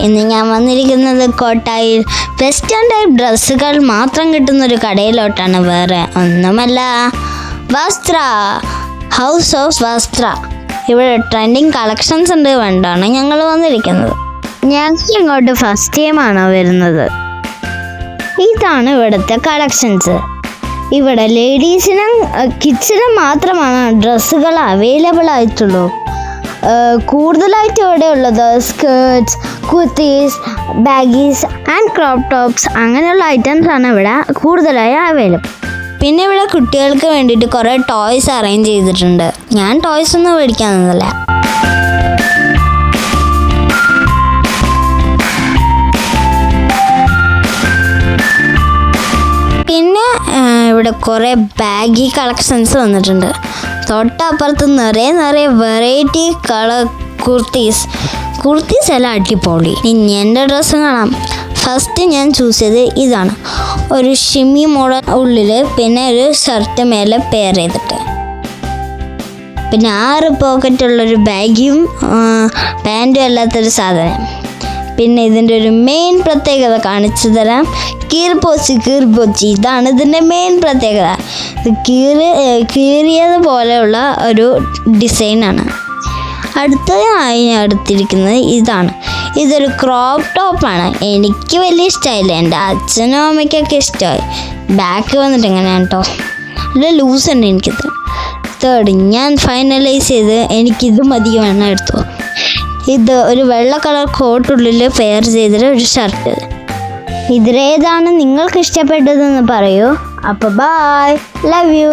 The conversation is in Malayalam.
ഇന്ന് ഞാൻ വന്നിരിക്കുന്നത് കോട്ടായിൽ. വെസ്റ്റേൺ ടൈപ്പ് ഡ്രസ്സുകൾ മാത്രം കിട്ടുന്ന ഒരു കടയിലോട്ടാണ്. വേറെ ഒന്നുമല്ല. വസ്ത്ര. ഹൗസ് ഓഫ് വസ്ത്ര. ഇവിടെ ട്രെൻഡിങ് കളക്ഷൻസ് ഉണ്ട് വേണ്ടാണ് ഞങ്ങൾ വന്നിരിക്കുന്നത്. ഞങ്ങൾ ഇങ്ങോട്ട് ഫസ്റ്റ് ടൈമാണോ വരുന്നത്. ഇതാണ് ഇവിടുത്തെ കളക്ഷൻസ് ഇവിടെ ലേഡീസിനും കിഡ്സിനും മാത്രമാണ് ഡ്രസ്സുകൾ അവൈലബിൾ ആയിട്ടുള്ളൂ. കൂടുതലായിട്ട് ഇവിടെ ഉള്ളത് skirts kurtis baggies and crop tops അങ്ങനെയുള്ള ഐറ്റംസ് ആണ് ഇവിടെ കൂടുതലായി അവൈലബിൾ പിന്നെ ഇവിടെ കുട്ടികൾക്ക് വേണ്ടിയിട്ട് കുറേ ടോയ്സ് അറേഞ്ച് ചെയ്തിട്ടുണ്ട്. ഞാൻ ടോയ്സ് ഒന്നും മേടിക്കാൻ നിന്നില്ല. ഇവിടെ കുറേ ബാഗി കളക്ഷൻസ് വന്നിട്ടുണ്ട്. തൊട്ടപ്പുറത്ത് നിറയെ നിറയെ വെറൈറ്റി കളർ കുർത്തീസ് കുർത്തീസ് എല്ലാം അടിപൊളി. ഇനി എന്റെ ഡ്രസ്സ് കാണാം. ഫസ്റ്റ് ഞാൻ ചൂസ് ചെയ്ത് ഇതാണ്. ഒരു ഷിമ്മി മോഡൽ ഉള്ളിൽ പിന്നെ ഒരു ഷർട്ട് മേലെ പെയർ ചെയ്തിട്ട്. പിന്നെ ആറ് പോക്കറ്റുള്ളൊരു ബാഗും പാന്റും അല്ലാത്തൊരു സാധനം. പിന്നെ ഇതിന്റെ ഒരു മെയിൻ പ്രത്യേകത കാണിച്ചു തരാം. കീർപോച്ചി കീർപോച്ചി ഇതാണ് ഇതിന്റെ മെയിൻ പ്രത്യേകത. കീറി കീറിയതുപോലെയുള്ള കീറിയത് പോലെയുള്ള ഒരു ഡിസൈനാണ് അടുത്തതായി ഞാൻ എടുത്തിരിക്കുന്നത് ഇതാണ്. ഇതൊരു ക്രോപ്പ് ടോപ്പാണ് എനിക്ക് വലിയ ഇഷ്ടമായില്ല എന്റെ അച്ഛനും അമ്മയ്ക്കൊക്കെ ഇഷ്ടമായി ബാക്ക് വന്നിട്ട് എങ്ങനെയാണ് കേട്ടോ നല്ല ലൂസ് ഉണ്ട് എനിക്കിത്. തേർഡ് ഞാൻ ഫൈനലൈസ് ചെയ്ത് എനിക്കിത് മതി വേണം എടുത്തു ഇത് ഒരു വെള്ള കളർ കോട്ടുള്ളിൽ പെയർ ചെയ്തിട്ട് ഒരു ഷർട്ട് ഇതിലേതാണ് നിങ്ങൾക്ക് ഇഷ്ടപ്പെട്ടതെന്ന് പറയൂ. അപ്പോൾ ബായ് ലവ് യു